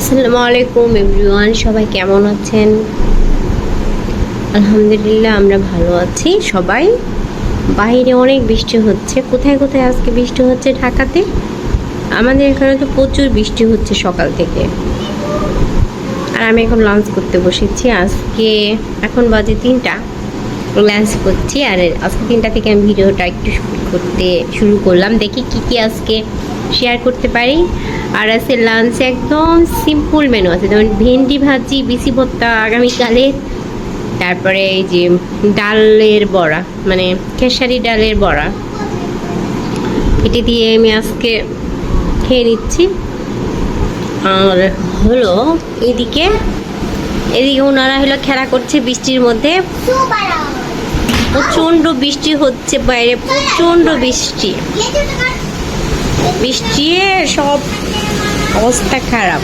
আসসালামু আলাইকুম, এভরিওয়ান, সবাই কেমন আছেন? আলহামদুলিল্লাহ, আমরা ভালো আছি। সবাই, বাইরে অনেক বৃষ্টি হচ্ছে। কোথায় কোথায় আজকে বৃষ্টি হচ্ছে ঢাকাতে? আমাদের এখানে তো প্রচুর বৃষ্টি হচ্ছে সকাল থেকে। আর আমি এখন লাঞ্চ করতে বসেছি। আজকে এখন বাজে তিনটা। লাঞ্চ করছি। আর আজকে তিনটা থেকে আমি ভিডিওটা একটু শুট করতে শুরু করলাম। দেখি কি কি আজকে শেয়ার করতে পারি। আর আছে লাঞ্চে একদম সিম্পল মেনু আছে। যেমন ভেন্ডি ভাজি, বিসি ভর্তা আগামীকালে। তারপরে এই যে ডালের বড়া মানে খেসারি ডালের বড়া। এটি দিয়ে আমি আজকে খেয়ে নিচ্ছি। আর হলো এদিকে এদিকে ওনারা হলো খেলা করছে বৃষ্টির মধ্যে। প্রচণ্ড বৃষ্টি হচ্ছে বাইরে, প্রচণ্ড বৃষ্টি। বৃষ্টি সব অবস্থা খারাপ।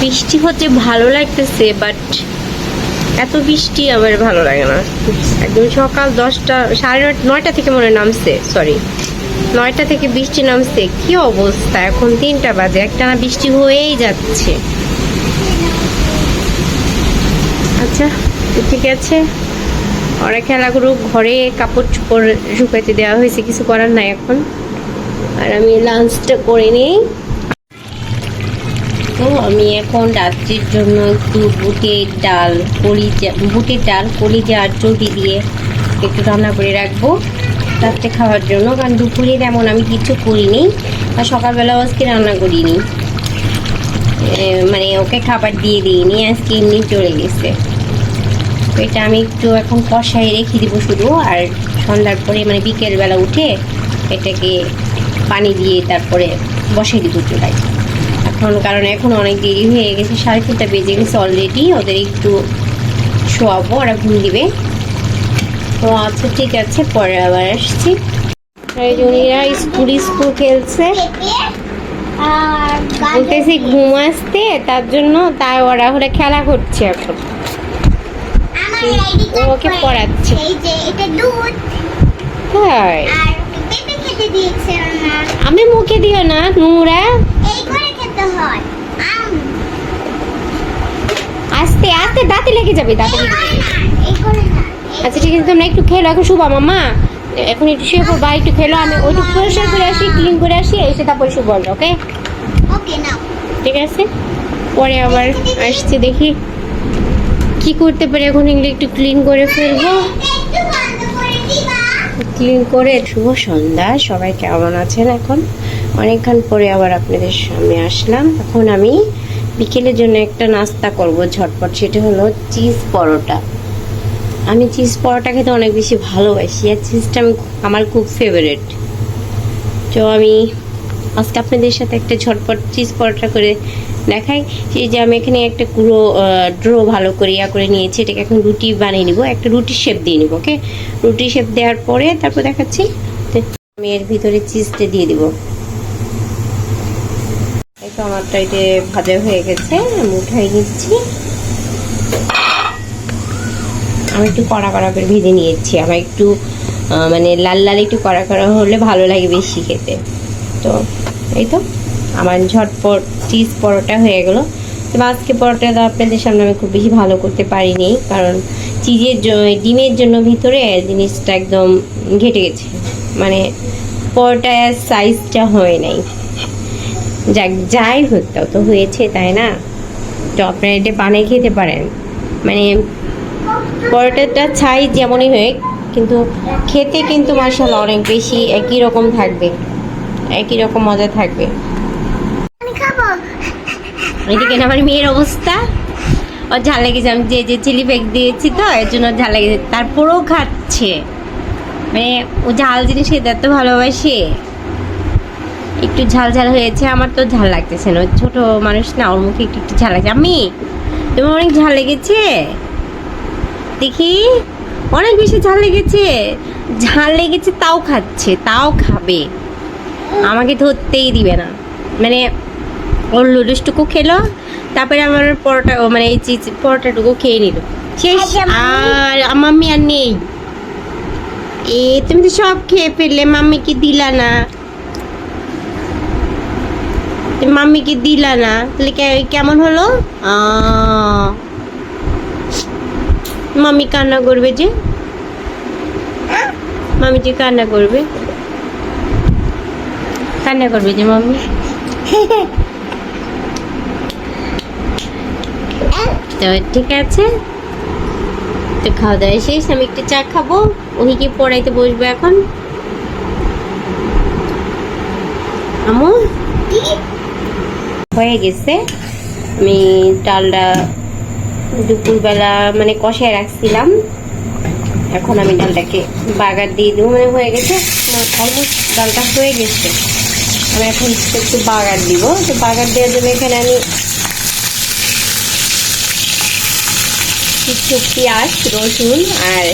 বৃষ্টি হচ্ছে ভালো লাগতেছে বাট এত বৃষ্টি আমার ভালো লাগে না। একদম সকাল দশটা, সাড়ে নয় নয়টা থেকে মনে নামছে সরি নয়টা থেকে বৃষ্টি নামছে, কি অবস্থা? এখন তিনটা বাজে একটা না বৃষ্টি হয়েই যাচ্ছে। আচ্ছা। ঠিক আছে। ওরা খেলা করুক, ঘরে কাপড় চোপড় শুকাইতে দেওয়া হয়েছে, কিছু করার নাই এখন। আর আমি লাঞ্চটা করে নিই। তো আমি এখন রাত্রির জন্য একটু বুটের ডাল, কলিজা, বুটের ডাল, কলিজা আর চটি দিয়ে একটু রান্না করে রাখব। রাত্রে খাওয়ার জন্য, কারণ দুপুরে তেমন আমি কিছু করিনি আর সকালবেলাও আজকে রান্না করিনি। মানে ওকে খাবার দিয়ে দিইনি, আজকে এমনি চলে গেছে। এটা আমি একটু এখন কষাই রেখে দিব শুধু। আর সন্ধ্যার পরে মানে বিকেলবেলা উঠে এটাকে পানি দিয়ে তারপরে বসাই দিব চুলায়। এখন কারণ এখন অনেক দেরি হয়ে গেছে, সাড়ে তিনটা বেজে গেছে অলরেডি ওদের একটু শোয়াবো, ওরা ঘুম দিবে। তো আচ্ছা ঠিক আছে, পরে আবার আসছি। এই স্কুল স্কুল খেলছে। বলতেছি ঘুম আসতে, তার জন্য তাই ওরা ওরা খেলা করছে এখন। ও ওকে পড়াচ্ছে। এই যে এটা দুধ। তাই? আর পেঁপে খেতে দিয়েছে আমার আমি মুখে দিও না নোংরা। এই করে খেতে হয়। আম। আস্তে আস্তে দাঁতে লেগে যাবে দাঁতে লেগে যাবে। এই করে না। আচ্ছা ঠিক আছে তোমরা একটু খেলো এখন শুভ মামা। এখন একটু শুয়ে পড়বা একটু খেলো আমি ওইটু পরিষ্কার করে আসি ক্লিন করে আসি এসে তারপরে শুভ বলব ওকে? ওকে নাও। ঠিক আছে? পরে আবার আসছি দেখি। কি করতে পারি? এখন এগুলো একটু ক্লিন করে ফেলব। ক্লিন করে, শুভ সন্ধ্যা। সবাই কেমন আছেন এখন? অনেকক্ষণ পরে আবার আপনাদের সামনে আসলাম। এখন আমি বিকেলের জন্য একটা নাস্তা করব ঝটপট। সেটা হলো চিজ পরোটা। আমি চিজ পরোটা খেতে অনেক বেশি ভালোবাসি। আর চিজটা আমি আমার খুব ফেভারিট তো আমি আজকে আপনাদের সাথে একটা ঝটপট চিজ পরোটা করে দেখাই। সেই যে আমি এখানে একটা গুঁড়ো ড্রো ভালো করে ইয়া করে নিয়েছি। এটাকে এখন রুটি বানিয়ে নিব। একটা রুটির শেপ দিয়ে নিব ওকে রুটি শেপ দেওয়ার পরে তারপর দেখাচ্ছি। আমি এর ভিতরে চিজটা দিয়ে দিব। এই তো আমারটা এটা ভাজা হয়ে গেছে। আমি উঠাই নিচ্ছি। আমি একটু কড়া কড়া করে ভেজে নিয়েছি। আমার একটু মানে লাল লাল একটু কড়া কড়া হলে ভালো লাগে বেশি খেতে। তো এই তো, আমার ঝটপট চিজ পরোটা হয়ে গেলো। তো আজকে পরোটাটা আপনাদের সামনে আমি খুব বেশি ভালো করতে পারিনি, কারণ চিজের ডিমের জন্য ভিতরে জিনিসটা একদম ঘেটে গেছে। মানে পরোটার সাইজটা হয় নাই। যাক, যাই হোক, তাও তো হয়েছে, তাই না? তো আপনারা এটা বানিয়ে খেতে পারেন। মানে পরোটাটা ছাই যেমনই হোক, কিন্তু খেতে কিন্তু মার্শাল অনেক বেশি একই রকম থাকবে। একই রকম মজা থাকবে। না আমার মেয়ের অবস্থা। ও ঝাল লেগেছে আমি যে যে চিলি প্যাক দিয়েছি তো এর জন্য ঝাল লেগেছে। তারপরেও খাচ্ছে। মানে ও ঝাল জিনিস খেতে এত ভালোবাসে। একটু ঝাল ঝাল হয়েছে আমার তো ঝাল লাগতেছে না। ছোট মানুষ না ওর মুখে একটু একটু ঝাল লাগছে। আমি তোমার অনেক ঝাল লেগেছে? দেখি অনেক বেশি ঝাল লেগেছে। ঝাল লেগেছে তাও খাচ্ছে তাও খাবে। আমাকে ধরতেই দিবে না। মানে ওর লুডুসটুকু খেলো তারপরে আমার পরোটা মানে এই চিজ পরোটাটুকু খেয়ে নিল। শেষ। আচ্ছা, আর আমার মেয়ে আর নেই। এ তুমি তো সব খেয়ে ফেললে মাম্মিকে দিলা না। মাম্মিকে দিলা না। তাহলে কেমন হলো। মাম্মি কান্না করবে যে। মাম্মি যে কান্না করবে। কান্না করবে যে মাম্মি? তো ঠিক আছে। তো খাওয়া দাওয়া শেষ, আমি একটু চা খাব। ওহিকে পড়াইতে বসবো এখন? আমু? হয়ে গেছে। আমি ডালটা দুপুরবেলা মানে কষায় রাখছিলাম। এখন আমি ডালটাকে বাগার দিয়ে দেবো। মানে হয়ে গেছে। অলমোস্ট ডালটা হয়ে গেছে। আমি এখন একটু বাগার দিব। তো বাগার দেওয়ার জন্য এখানে আমি কিছু পেঁয়াজ, রসুন আর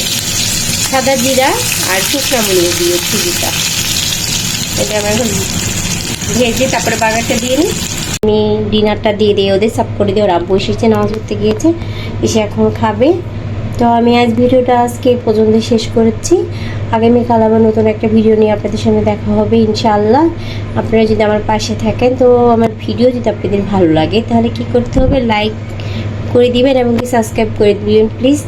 সাদা জিরা আর শুকনা মরিচ দিয়েছি দুটা এটা আমি এখন ভেজে তারপরে বাগারটা দিয়ে নিই। আমি ডিনারটা দিয়ে দিই ওদের সাপ করে দিয়ে ওরা আব্বু এসেছে নামাজ পড়তে গিয়েছে, এসে এখন খাবে। তো আমি আজ ভিডিওটা আজকে পর্যন্ত শেষ করেছি। আগামীকাল আবার নতুন একটা ভিডিও নিয়ে আপনাদের সঙ্গে দেখা হবে, ইনশাআল্লাহ। আপনারা যদি আমার পাশে থাকেন, তো আমার ভিডিও যদি আপনাদের ভালো লাগে, তাহলে কি করতে হবে? লাইক করে দিবেন এবং কি সাবস্ক্রাইব করে দিবেন প্লিজ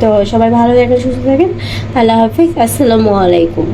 তো সবাই ভালো থাকেন, সুস্থ থাকেন। আল্লাহ হাফিজ। আসসালামু আলাইকুম।